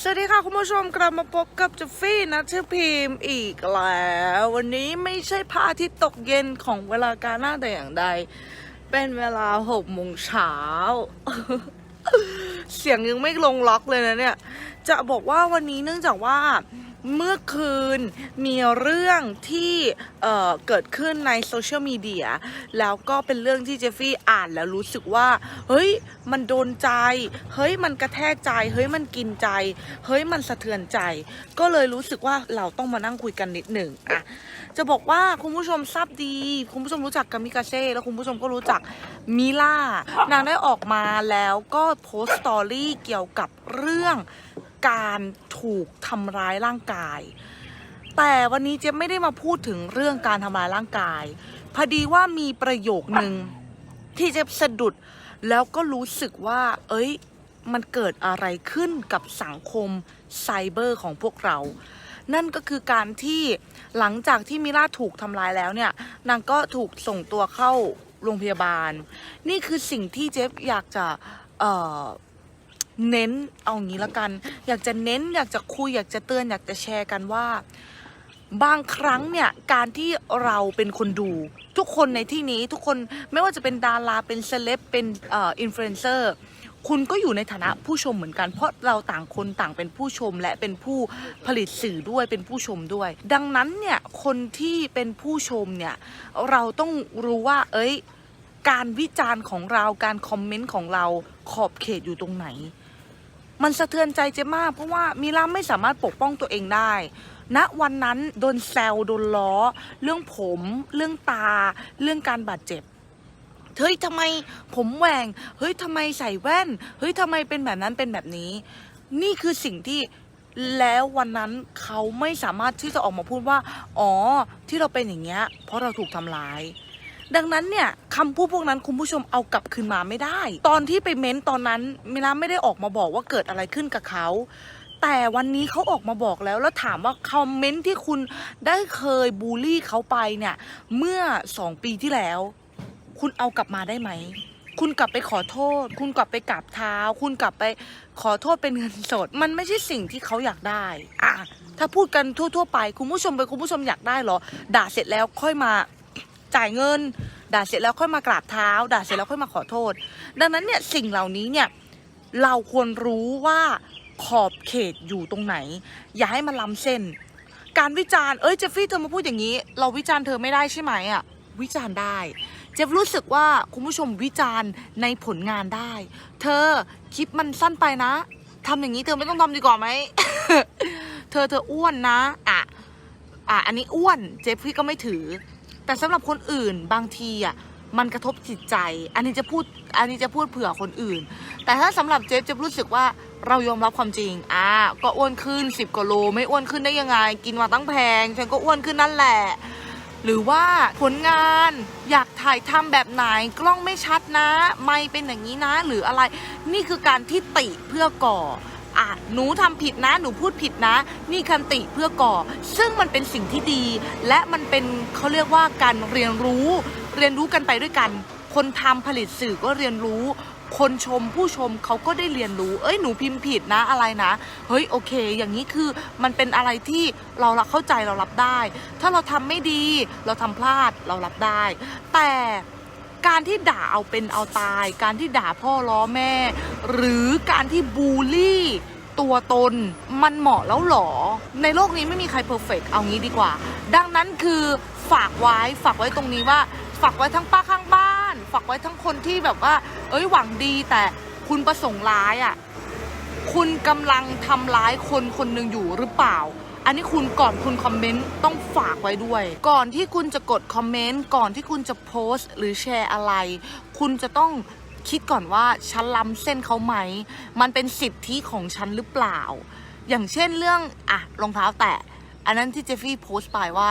สวัสดีค่ะคุณผู้ชมกลับมาพบกับจฟฟี่นะชื่อพิมพ์อีกแล้ว วันนี้ไม่ใช่พระอาทิตย์ตกเย็นของเวลากาหน้าแต่อย่างใด เป็นเวลาหกโมงเช้า เสียงยังไม่ลงล็อกเลยนะเนี่ย จะบอกว่าวันนี้เนื่องจากว่า เมื่อคืนมีเรื่องที่เเกิดขึ้นในโซเชียลมีเดียแล้วก็เป็นเรื่องที่เจฟฟี่อ่านแล้วรู้สึกว่า เฮ้ย มันโดนใจ เฮ้ย มันกระแทกใจ เฮ้ย มันกินใจ เฮ้ย มันสะเทือนใจ ก็เลยรู้สึกว่าเราต้องมานั่งคุยกันนิดหนึ่งอะจะบอกว่าคุณผู้ชมทราบดี คุณผู้ชมรู้จักกามิกาเซ่แล้วคุณผู้ชมก็รู้จักมิล่านางได้ออกมาแล้วก็โพสต์สตอรี่เกี่ยวกับเรื่อง การถูกทำร้ายร่างกาย แต่วันนี้เจ๊ไม่ได้มาพูดถึงเรื่องการทำร้ายร่างกาย พอดีว่ามีประโยคนึงที่เจ๊สะดุดแล้วก็รู้สึกว่า เอ้ย มันเกิดอะไรขึ้นกับสังคมไซเบอร์ของพวกเรา นั่นก็คือการที่หลังจากที่มิล่าถูกทำร้ายแล้วเนี่ย นางก็ถูกส่งตัวเข้าโรงพยาบาล นี่คือสิ่งที่เจฟอยากจะ เอ่อ เน้นเอางี้ละกัน อยากจะเน้นอยากจะคุยอยากจะเตือนอยากจะแชร์กันว่า บางครั้งเนี่ยการที่เราเป็นคนดู ทุกคนในที่นี้ทุกคนไม่ว่าจะเป็นดาราเป็นเซเลบเป็นเอ่ออินฟลูเอนเซอร์คุณก็อยู่ในฐานะผู้ชมเหมือนกัน เพราะเราต่างคนต่างเป็นผู้ชมและเป็นผู้ผลิตสื่อด้วยเป็นผู้ชมด้วย ดังนั้นเนี่ยคนที่เป็นผู้ชมเนี่ยเราต้องรู้ว่า เอ้ย การวิจารณ์ของเราการคอมเมนต์ของเราขอบเขตอยู่ตรงไหน มันสะเทือนใจเจมาก เพราะว่ามิลาไม่สามารถปกป้องตัวเองได้ณวันนั้นโดนแซวโดนล้อ เรื่องผม เรื่องตา เรื่องการบาดเจ็บเฮ้ยทำไมผมแหวงเฮ้ยทำไมใส่แว่นเฮ้ยทำไมเป็นแบบนั้นเป็นแบบนี้ นี่คือสิ่งที่แล้ววันนั้นเขาไม่สามารถที่จะออกมาพูดว่า อ๋อ ที่เราเป็นอย่างเงี้ย เพราะเราถูกทำร้าย ดังนั้นเนี่ยคำพูดพวกนั้นคุณผู้ชมเอากลับคืนมาไม่ได้ ตอนที่ไปเม้นตอนนั้นมิลาไม่ได้ออกมาบอกว่าเกิดอะไรขึ้นกับเขาแต่วันนี้เขาออกมาบอกแล้วแล้วถามว่าคอมเมนต์ที่คุณได้เคยบูลลี่เขาไปเนี่ย เมื่อสองปีที่แล้ว คุณเอากลับมาได้ไหม คุณกลับไปขอโทษ คุณกลับไปกราบเท้า คุณกลับไปขอโทษเป็นเงินสด มันไม่ใช่สิ่งที่เขาอยากได้อะถ้าพูดกันทั่ว ๆ ไป คุณผู้ชมเป็นคุณผู้ชมอยากได้เหรอ ด่าเสร็จแล้วค่อยมา จ่ายเงิน ด่าเสร็จแล้วค่อยมากราบเท้า ด่าเสร็จแล้วค่อยมาขอโทษ ดังนั้นเนี่ยสิ่งเหล่านี้เนี่ยเราควรรู้ว่าขอบเขตอยู่ตรงไหน อย่าให้มันล้ำเส้น การวิจารณ์เอ้ยเจฟฟี่เธอมาพูดอย่างนี้ เราวิจารณ์เธอไม่ได้ใช่ไหมอะวิจารณ์ได้เจฟรู้สึกว่าคุณผู้ชมวิจารณ์ในผลงานได้ เธอคลิปมันสั้นไปนะทำอย่างนี้เธอไม่ต้องทำดีกว่าไหมเธอเธออ้วนนะอะอะอันนี้อ้วนเจฟฟี่ก็ไม่ถือ แต่สำหรับคนอื่นบางทีอะมันกระทบจิตใจ อันนี้จะพูด อันนี้จะพูดเผื่อคนอื่น แต่ถ้าสำหรับเจฟจะรู้สึกว่าเรายอมรับความจริง อ่า ก็อ้วนขึ้น 10กิโล ไม่อ้วนขึ้นได้ยังไง กินมาตั้งแพง ฉันก็อ้วนขึ้นนั่นแหละ หรือว่าผลงานอยากถ่ายทำแบบไหน กล้องไม่ชัดนะ ไม่เป็นอย่างนี้นะ หรืออะไร นี่คือการที่ติเพื่อก่อ อะหนูทำผิดนะ หนูพูดผิดนะ นี่คันติเพื่อก่อ ซึ่งมันเป็นสิ่งที่ดี และมันเป็นเขาเรียกว่าการเรียนรู้ เรียนรู้กันไปด้วยกัน คนทำผลิตสื่อก็เรียนรู้ คนชมผู้ชมเขาก็ได้เรียนรู้ เอ้ยหนูพิมพ์ผิดนะอะไรนะ เฮ้ยโอเค อย่างนี้คือมันเป็นอะไรที่เราเข้าใจเรารับได้ ถ้าเราทำไม่ดี เราทำพลาดเรารับได้ แต่ การที่ด่าเอาเป็นเอาตาย การที่ด่าพ่อล้อแม่ หรือการที่บูลลี่ ตัวตนมันเหมาะแล้วหรอ ในโลกนี้ไม่มีใครเพอร์เฟกเอางี้ดีกว่า ดังนั้นคือฝากไว้ฝากไว้ตรงนี้ว่า ฝากไว้ทั้งป้าข้างบ้าน ฝากไว้ทั้งคนที่แบบว่า เอ้ยหวังดีแต่คุณประสงค์ร้ายอะ่ะคุณกำลังทำร้ายคนคนหนึ่งอยู่หรือเปล่า อันนี้คุณก่อนคุณคอมเมนต์ต้องฝากไว้ด้วย ก่อนที่คุณจะกดคอมเมนต์ก่อนที่คุณจะโพสต์ หรือแชร์อะไร คุณจะต้องคิดก่อนว่าฉันล้ำเส้นเขาไหม มันเป็นสิทธิของฉันหรือเปล่า อย่างเช่นเรื่องอะรองเท้าแตะ อันนั้นที่เจฟฟี่โพสต์ไปว่า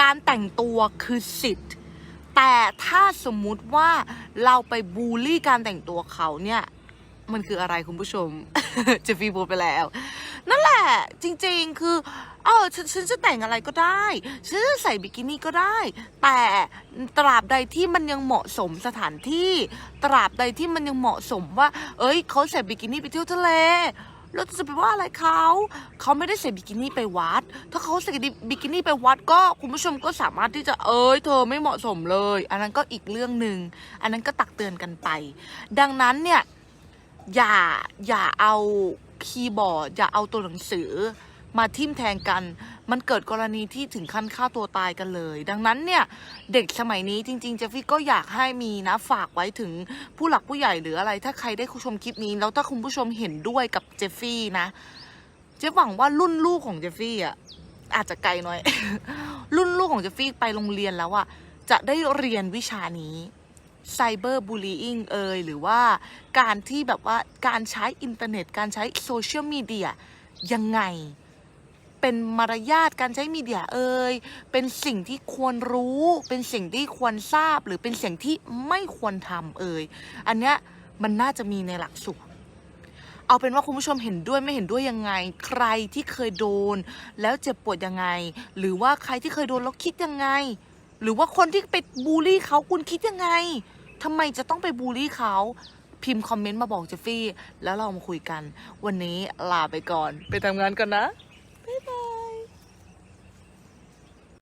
การแต่งตัวคือสิทธิ์ แต่ถ้าสมมุติว่าเราไปบูลลี่การแต่งตัวเขาเนี่ย มันคืออะไรคุณผู้ชม เจฟฟี่โพูดไปแล้ว นั่นแหละ จริงๆ คือเออฉันฉันจะแต่งอะไรก็ได้ ฉันจะใส่บิกินี่ก็ได้ แต่ตราบใดที่มันยังเหมาะสมสถานที่ ตราบใดที่มันยังเหมาะสมว่า เอ้ยเขาใส่บิกินี่ไปเที่ยวทะเลเราจะไปว่าอะไรเขาเขาไม่ได้ใส่บิกินี่ไปวัด ถ้าเขาใส่บิกินี่ไปวัดก็คุณผู้ชมก็สามารถที่จะเอ้ยเธอไม่เหมาะสมเลย อันนั้นก็อีกเรื่องหนึ่งอันนั้นก็ตักเตือนกันไป ดังนั้นเนี่ย อย่าอย่าเอาคีย์บอร์ด อย่าเอาตัวหนังสือ มาทิ่มแทงกัน มันเกิดกรณีที่ถึงขั้นฆ่าตัวตายกันเลย ดังนั้นเนี่ยเด็กสมัยนี้จริงๆเจฟฟี่ก็อยากให้มีนะฝากไว้ถึงผู้หลักผู้ใหญ่หรืออะไร ถ้าใครได้ชมคลิปนี้แล้วถ้าคุณผู้ชมเห็นด้วยกับเจฟฟี่นะเจฟหวังว่ารุ่นลูกของเจฟฟี่อะอาจจะไกลหน่อย รุ่นลูกของเจฟฟี่ไปโรงเรียนแล้วอะจะได้เรียนวิชานี้ ไซเบอร์บูล i อิงเอยหรือว่าการที่แบบว่าการใช้อินเทอร์เน็ต การใช้โซเชียลมีเดียยังไง เป็นมารยาทการใช้มีเดียเอ่ยเป็นสิ่งที่ควรรู้ เป็นสิ่งที่ควรทราบ หรือเป็นสิ่งที่ไม่ควรทำเอ่ยอันเนี้ยมันน่าจะมีในหลักสูตรเอาเป็นว่าคุณผู้ชมเห็นด้วยไม่เห็นด้วยยังไง ใครที่เคยโดน แล้วเจ็บปวดยังไง หรือว่าใครที่เคยโดนแล้วคิดยังไง หรือว่าคนที่ไปบูลลี่เขาคุณคิดยังไงทำไมจะต้องไปบูลลี่เขาพิมพ์คอมเมนต์มาบอกเจฟฟี่ แล้วเรามาคุยกัน วันนี้ลาไปก่อน ไปทำงานก่อนนะ